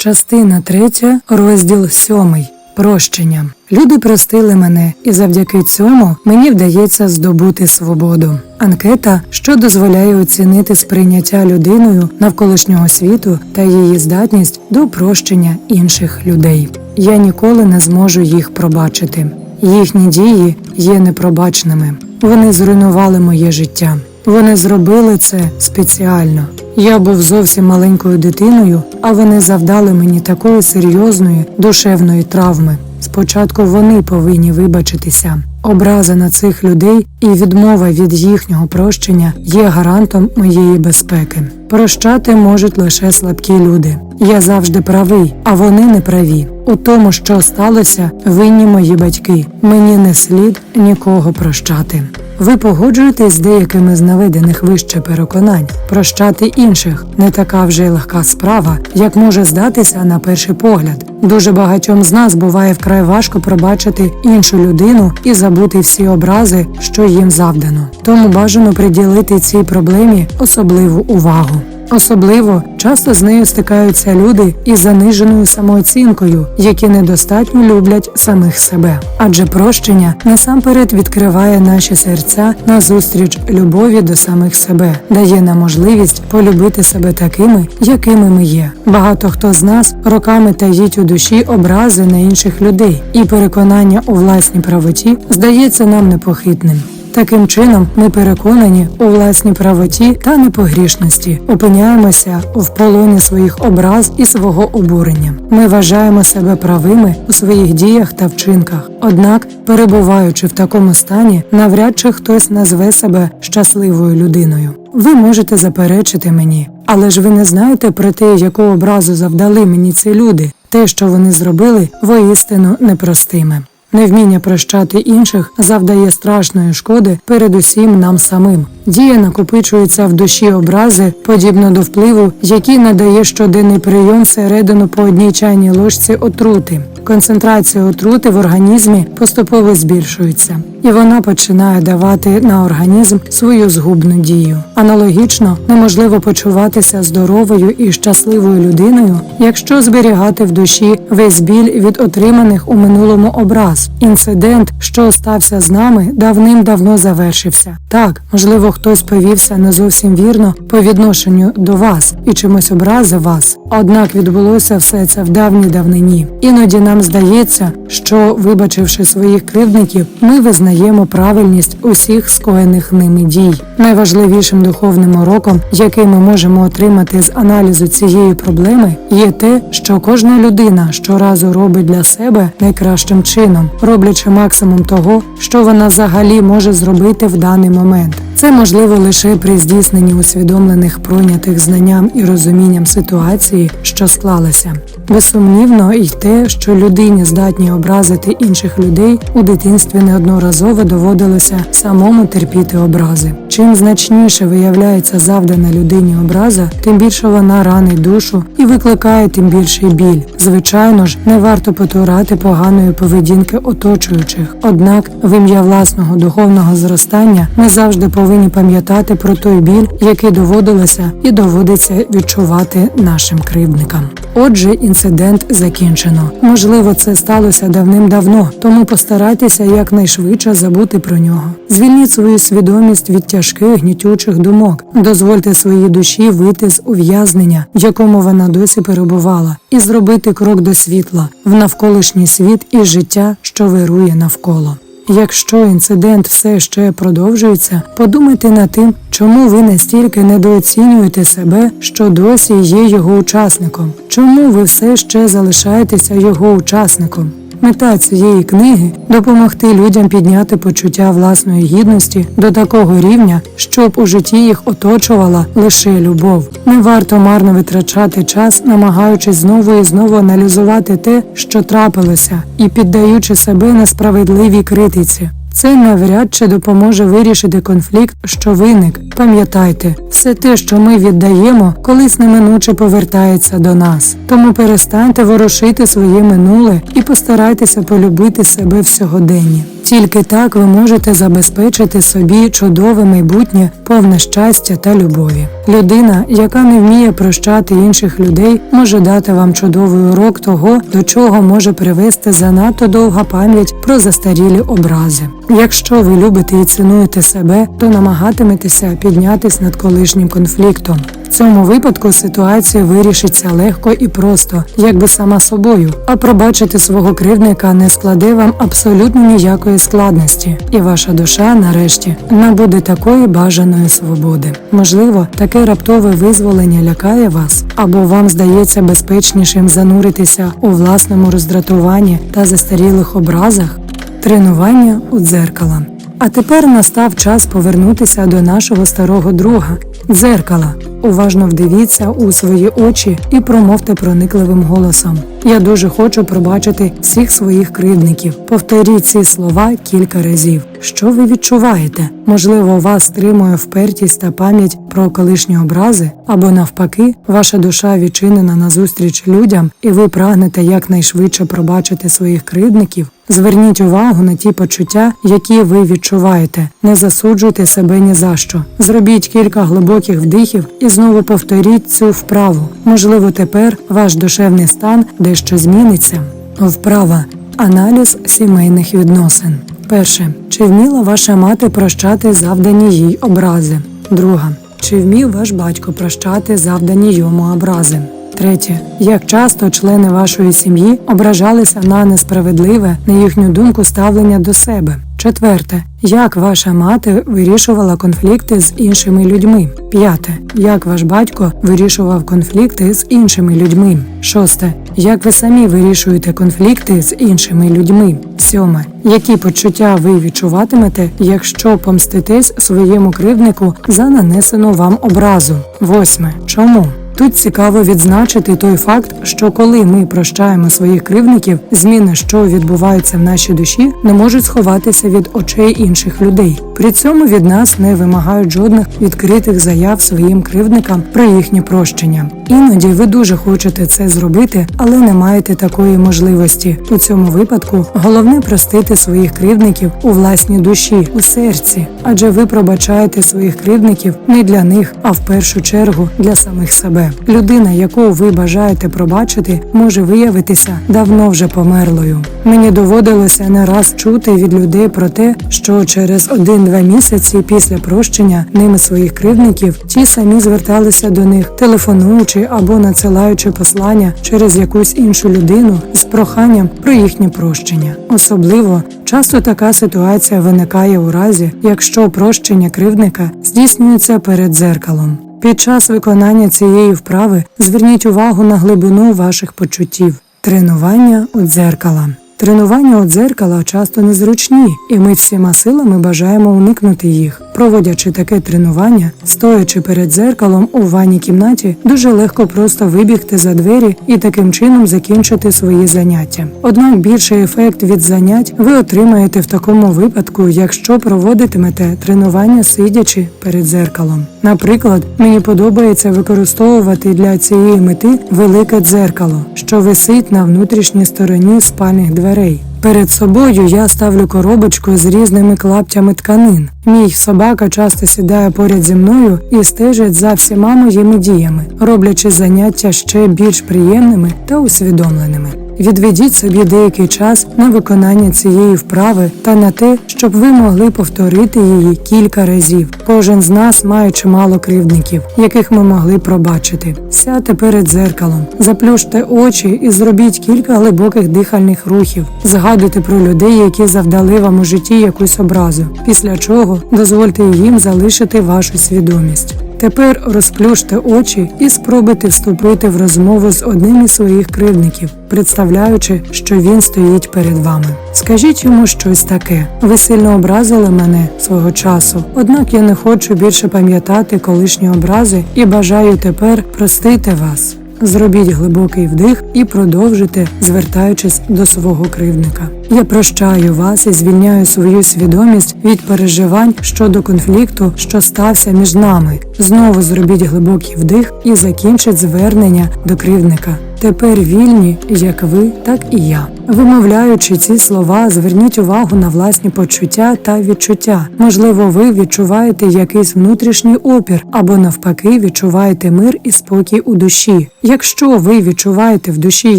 Частина третя, розділ сьомий. Прощення. Люди простили мене, і завдяки цьому мені вдається здобути свободу. Анкета, що дозволяє оцінити сприйняття людиною навколишнього світу та її здатність до прощення інших людей. Я ніколи не зможу їх пробачити. Їхні дії є непробачними. Вони зруйнували моє життя. Вони зробили це спеціально. Я був зовсім маленькою дитиною, а вони завдали мені такої серйозної душевної травми. Спочатку вони повинні вибачитися. Образа на цих людей і відмова від їхнього прощення є гарантом моєї безпеки. Прощати можуть лише слабкі люди. Я завжди правий, а вони не праві. У тому, що сталося, винні мої батьки. Мені не слід нікого прощати. Ви погоджуєтесь з деякими з наведених вище переконань. Прощати інших не така вже й легка справа, як може здатися на перший погляд. Дуже багатьом з нас буває вкрай важко пробачити іншу людину і забути всі образи, що їм завдано. Тому бажано приділити цій проблемі особливу увагу. Особливо часто з нею стикаються люди із заниженою самооцінкою, які недостатньо люблять самих себе. Адже прощення насамперед відкриває наші серця назустріч любові до самих себе, дає нам можливість полюбити себе такими, якими ми є. Багато хто з нас роками таїть у душі образи на інших людей, і переконання у власній правоті здається нам непохитним. Таким чином, ми переконані у власній правоті та непогрішності, опиняємося в полоні своїх образ і свого обурення. Ми вважаємо себе правими у своїх діях та вчинках. Однак, перебуваючи в такому стані, навряд чи хтось назве себе щасливою людиною. Ви можете заперечити мені, але ж ви не знаєте про те, яку образу завдали мені ці люди. Те, що вони зробили, воістину непростиме. Невміння прощати інших завдає страшної шкоди передусім нам самим. Дія накопичується в душі образи, подібно до впливу, який надає щоденний прийом всередину по одній чайній ложці отрути. Концентрація отрути в організмі поступово збільшується, і вона починає давати на організм свою згубну дію. Аналогічно неможливо почуватися здоровою і щасливою людиною, якщо зберігати в душі весь біль від отриманих у минулому образ. Інцидент, що стався з нами, давним-давно завершився. Так, можливо, хтось повівся не зовсім вірно по відношенню до вас і чимось образив вас. Однак відбулося все це в давній давнині. Іноді нам здається, що, вибачивши своїх кривдників, ми визнаємо правильність усіх скоєних ними дій. Найважливішим духовним уроком, який ми можемо отримати з аналізу цієї проблеми, є те, що кожна людина щоразу робить для себе найкращим чином, роблячи максимум того, що вона взагалі може зробити в даний момент. Це можливо лише при здійсненні усвідомлених пройнятих знанням і розумінням ситуації, що склалася. Безсумнівно, і те, що людині здатні образити інших людей у дитинстві неодноразово доводилося самому терпіти образи. Чим значніше виявляється завдана людині образа, тим більше вона ранить душу і викликає тим більший біль. Звичайно ж, не варто потурати поганої поведінки оточуючих. Однак, в ім'я власного духовного зростання ми завжди повинні пам'ятати про той біль, який доводилося і доводиться відчувати нашим кривдникам. Отже, інцидент закінчено. Можливо, це сталося давним-давно, тому постарайтеся якнайшвидше забути про нього. Звільніть свою свідомість від тяжких гнітючих думок, дозвольте своїй душі вийти з ув'язнення, в якому вона досі перебувала, і зробити крок до світла в навколишній світ і життя, що вирує навколо. Якщо інцидент все ще продовжується, подумайте над тим, чому ви настільки недооцінюєте себе, що досі є його учасником, чому ви все ще залишаєтеся його учасником. Мета цієї книги допомогти людям підняти почуття власної гідності до такого рівня, щоб у житті їх оточувала лише любов. Не варто марно витрачати час, намагаючись знову і знову аналізувати те, що трапилося, і піддаючи себе несправедливій критиці. Це навряд чи допоможе вирішити конфлікт, що виник. Пам'ятайте, все те, що ми віддаємо, колись неминуче повертається до нас. Тому перестаньте ворушити своє минуле і постарайтеся полюбити себе в сьогоденні. Тільки так ви можете забезпечити собі чудове майбутнє, повне щастя та любові. Людина, яка не вміє прощати інших людей, може дати вам чудовий урок того, до чого може привести занадто довга пам'ять про застарілі образи. Якщо ви любите і цінуєте себе, то намагатиметеся піднятись над колишнім конфліктом. В цьому випадку ситуація вирішиться легко і просто, якби сама собою. А пробачити свого кривдника не складе вам абсолютно ніякої складності, і ваша душа, нарешті, набуде такої бажаної свободи. Можливо, таке раптове визволення лякає вас, або вам здається безпечнішим зануритися у власному роздратуванні та застарілих образах. Тренування у дзеркала. А тепер настав час повернутися до нашого старого друга дзеркала. Уважно вдивіться у свої очі і промовте проникливим голосом. Я дуже хочу пробачити всіх своїх кривдників. Повторіть ці слова кілька разів. Що ви відчуваєте? Можливо, вас стримує впертість та пам'ять про колишні образи, або навпаки, ваша душа відчинена назустріч людям, і ви прагнете якнайшвидше пробачити своїх кривдників. Зверніть увагу на ті почуття, які ви відчуваєте. Не засуджуйте себе ні за що. Зробіть кілька глибоких вдихів і знову повторіть цю вправу. Можливо, тепер ваш душевний стан дещо зміниться. Вправа аналіз сімейних відносин. Перше. Чи вміла ваша мати прощати завдані їй образи? Друга. Чи вмів ваш батько прощати завдані йому образи? Третє. Як часто члени вашої сім'ї ображалися на несправедливе, на їхню думку, ставлення до себе? Четверте. Як ваша мати вирішувала конфлікти з іншими людьми? П'яте. Як ваш батько вирішував конфлікти з іншими людьми? Шосте. Як ви самі вирішуєте конфлікти з іншими людьми? Сьоме. Які почуття ви відчуватимете, якщо помститесь своєму кривднику за нанесену вам образу? Восьме. Чому? Тут цікаво відзначити той факт, що коли ми прощаємо своїх кривдників, зміни, що відбуваються в нашій душі, не можуть сховатися від очей інших людей. При цьому від нас не вимагають жодних відкритих заяв своїм кривдникам про їхнє прощення. Іноді ви дуже хочете це зробити, але не маєте такої можливості. У цьому випадку головне простити своїх кривдників у власній душі, у серці, адже ви пробачаєте своїх кривдників не для них, а в першу чергу для самих себе. Людина, яку ви бажаєте пробачити, може виявитися давно вже померлою. Мені доводилося не раз чути від людей про те, що через один-два місяці після прощення ними своїх кривдників ті самі зверталися до них, телефонуючи або надсилаючи послання через якусь іншу людину з проханням про їхнє прощення. Особливо часто така ситуація виникає у разі, якщо прощення кривдника здійснюється перед дзеркалом. Під час виконання цієї вправи зверніть увагу на глибину ваших почуттів. Тренування у дзеркала. Тренування у дзеркала часто незручні, і ми всіма силами бажаємо уникнути їх. Проводячи таке тренування, стоячи перед дзеркалом у ванній кімнаті, дуже легко просто вибігти за двері і таким чином закінчити свої заняття. Однак більший ефект від занять ви отримаєте в такому випадку, якщо проводитимете тренування сидячи перед дзеркалом. Наприклад, мені подобається використовувати для цієї мети велике дзеркало, що висить на внутрішній стороні спальних дверей. Перед собою я ставлю коробочку з різними клаптями тканин. Мій собака часто сідає поряд зі мною і стежить за всіма моїми діями, роблячи заняття ще більш приємними та усвідомленими. Відведіть собі деякий час на виконання цієї вправи та на те, щоб ви могли повторити її кілька разів. Кожен з нас має чимало кривдників, яких ми могли пробачити. Сядьте перед дзеркалом, заплющте очі і зробіть кілька глибоких дихальних рухів. Згадуйте про людей, які завдали вам у житті якусь образу. Після чого дозвольте їм залишити вашу свідомість. Тепер розплющте очі і спробуйте вступити в розмову з одним із своїх кривдників, представляючи, що він стоїть перед вами. Скажіть йому щось таке. Ви сильно образили мене свого часу, однак я не хочу більше пам'ятати колишні образи і бажаю тепер простити вас. Зробіть глибокий вдих і продовжуйте, звертаючись до свого кривдника. Я прощаю вас і звільняю свою свідомість від переживань щодо конфлікту, що стався між нами. Знову зробіть глибокий вдих і закінчить звернення до кривдника. Тепер вільні, як ви, так і я. Вимовляючи ці слова, зверніть увагу на власні почуття та відчуття. Можливо, ви відчуваєте якийсь внутрішній опір, або навпаки, відчуваєте мир і спокій у душі. Якщо ви відчуваєте в душі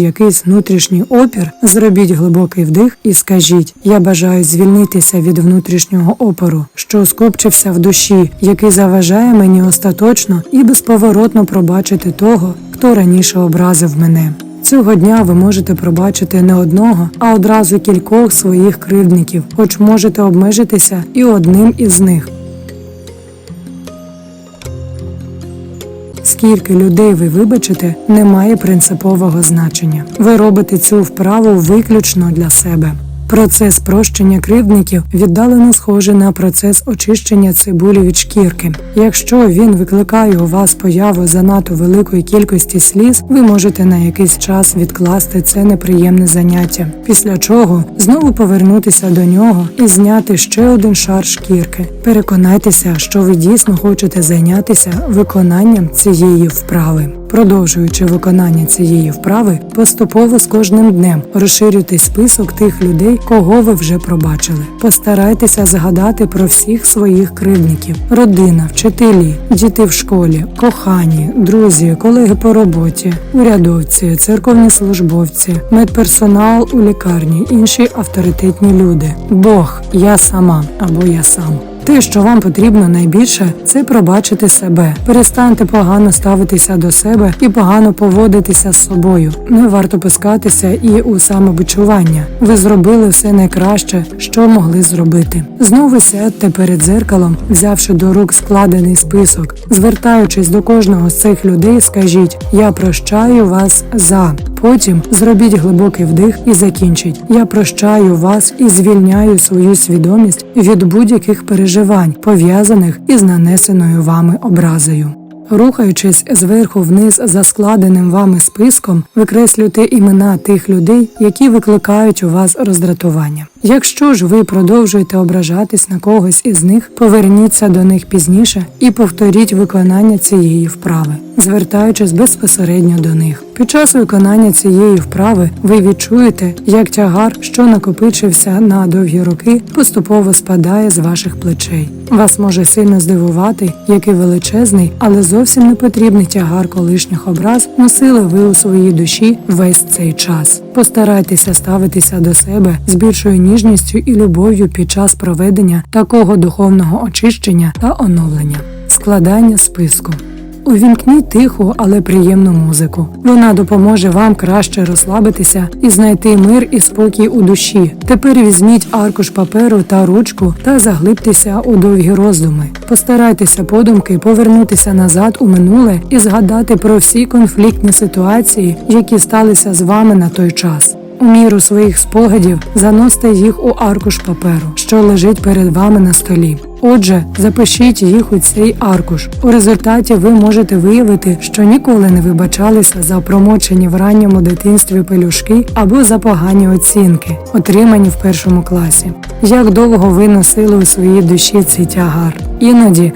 якийсь внутрішній опір, зробіть глибокий вдих і скажіть: Я бажаю звільнитися від внутрішнього опору, що скопчився в душі, який заважає мені остаточно і безповоротно пробачити того, хто раніше образив мене. Цього дня ви можете пробачити не одного, а одразу кількох своїх кривдників, хоч можете обмежитися і одним із них. Скільки людей ви вибачите, не має принципового значення. Ви робите цю вправу виключно для себе. Процес прощення кривдників віддалено схожий на процес очищення цибулі від шкірки. Якщо він викликає у вас появу занадто великої кількості сліз, ви можете на якийсь час відкласти це неприємне заняття, після чого знову повернутися до нього і зняти ще один шар шкірки. Переконайтеся, що ви дійсно хочете зайнятися виконанням цієї вправи. Продовжуючи виконання цієї вправи, поступово з кожним днем розширюйте список тих людей, кого ви вже пробачили. Постарайтеся згадати про всіх своїх кривдників: родина, вчителі, діти в школі, кохані, друзі, колеги по роботі, урядовці, церковні службовці, медперсонал у лікарні, інші авторитетні люди. Бог, я сама або я сам. Те, що вам потрібно найбільше, це пробачити себе. Перестаньте погано ставитися до себе і погано поводитися з собою. Не варто пускатися і у самобичування. Ви зробили все найкраще, що могли зробити. Знову сядьте перед зеркалом, взявши до рук складений список. Звертаючись до кожного з цих людей, скажіть: Я прощаю вас за. Потім зробіть глибокий вдих і закінчіть. Я прощаю вас і звільняю свою свідомість від будь-яких переживань, пов'язаних із нанесеною вами образою. Рухаючись зверху вниз за складеним вами списком, викреслюйте імена тих людей, які викликають у вас роздратування. Якщо ж ви продовжуєте ображатись на когось із них, поверніться до них пізніше і повторіть виконання цієї вправи, звертаючись безпосередньо до них. Під час виконання цієї вправи ви відчуєте, як тягар, що накопичився на довгі роки, поступово спадає з ваших плечей. Вас може сильно здивувати, який величезний, але зовсім не потрібний тягар колишніх образ носили ви у своїй душі весь цей час. Постарайтеся ставитися до себе з більшою ніжністю і любов'ю під час проведення такого духовного очищення та оновлення, складання списку. Увімкніть тиху, але приємну музику. Вона допоможе вам краще розслабитися і знайти мир і спокій у душі. Тепер візьміть аркуш паперу та ручку та заглибтеся у довгі роздуми. Постарайтеся подумки повернутися назад у минуле і згадати про всі конфліктні ситуації, які сталися з вами на той час. У міру своїх спогадів заносьте їх у аркуш паперу, що лежить перед вами на столі. Отже, запишіть їх у цей аркуш. У результаті ви можете виявити, що ніколи не вибачалися за промочені в ранньому дитинстві пелюшки або за погані оцінки, отримані в першому класі. Як довго ви носили у своїй душі цей тягар? Іноді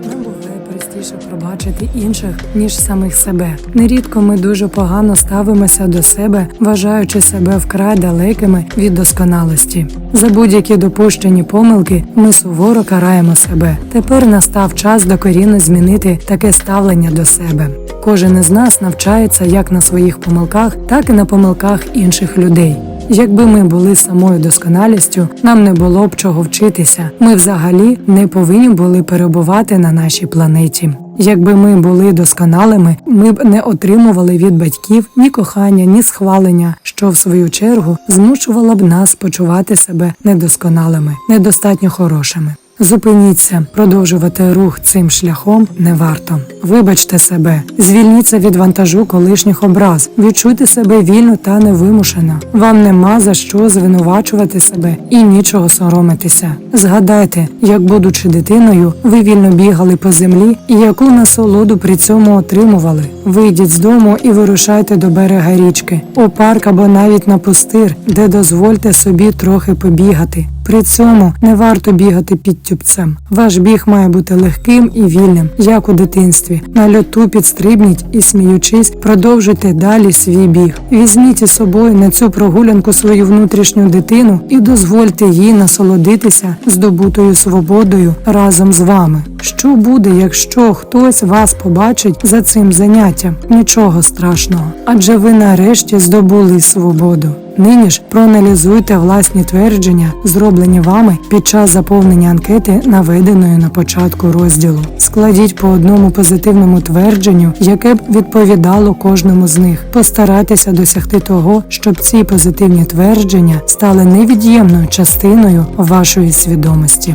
пробачити інших, ніж самих себе. Нерідко ми дуже погано ставимося до себе, вважаючи себе вкрай далекими від досконалості. За будь-які допущені помилки ми суворо караємо себе. Тепер настав час докорінно змінити таке ставлення до себе. Кожен із нас навчається як на своїх помилках, так і на помилках інших людей. Якби ми були самою досконалістю, нам не було б чого вчитися. Ми взагалі не повинні були перебувати на нашій планеті. Якби ми були досконалими, ми б не отримували від батьків ні кохання, ні схвалення, що в свою чергу змушувало б нас почувати себе недосконалими, недостатньо хорошими. Зупиніться, продовжувати рух цим шляхом не варто. Вибачте себе, звільніться від вантажу колишніх образ, відчуйте себе вільно та невимушено. Вам нема за що звинувачувати себе і нічого соромитися. Згадайте, як, будучи дитиною, ви вільно бігали по землі і яку насолоду при цьому отримували. Вийдіть з дому і вирушайте до берега річки, у парк або навіть на пустир, де дозвольте собі трохи побігати. При цьому не варто бігати під тюбцем. Ваш біг має бути легким і вільним, як у дитинстві. На льоту підстрибніть і, сміючись, продовжуйте далі свій біг. Візьміть із собою на цю прогулянку свою внутрішню дитину і дозвольте їй насолодитися здобутою свободою разом з вами. Що буде, якщо хтось вас побачить за цим заняттям? Нічого страшного, адже ви нарешті здобули свободу. Нині ж проаналізуйте власні твердження, зроблені вами під час заповнення анкети, наведеної на початку розділу. Складіть по одному позитивному твердженню, яке б відповідало кожному з них. Постарайтеся досягти того, щоб ці позитивні твердження стали невід'ємною частиною вашої свідомості.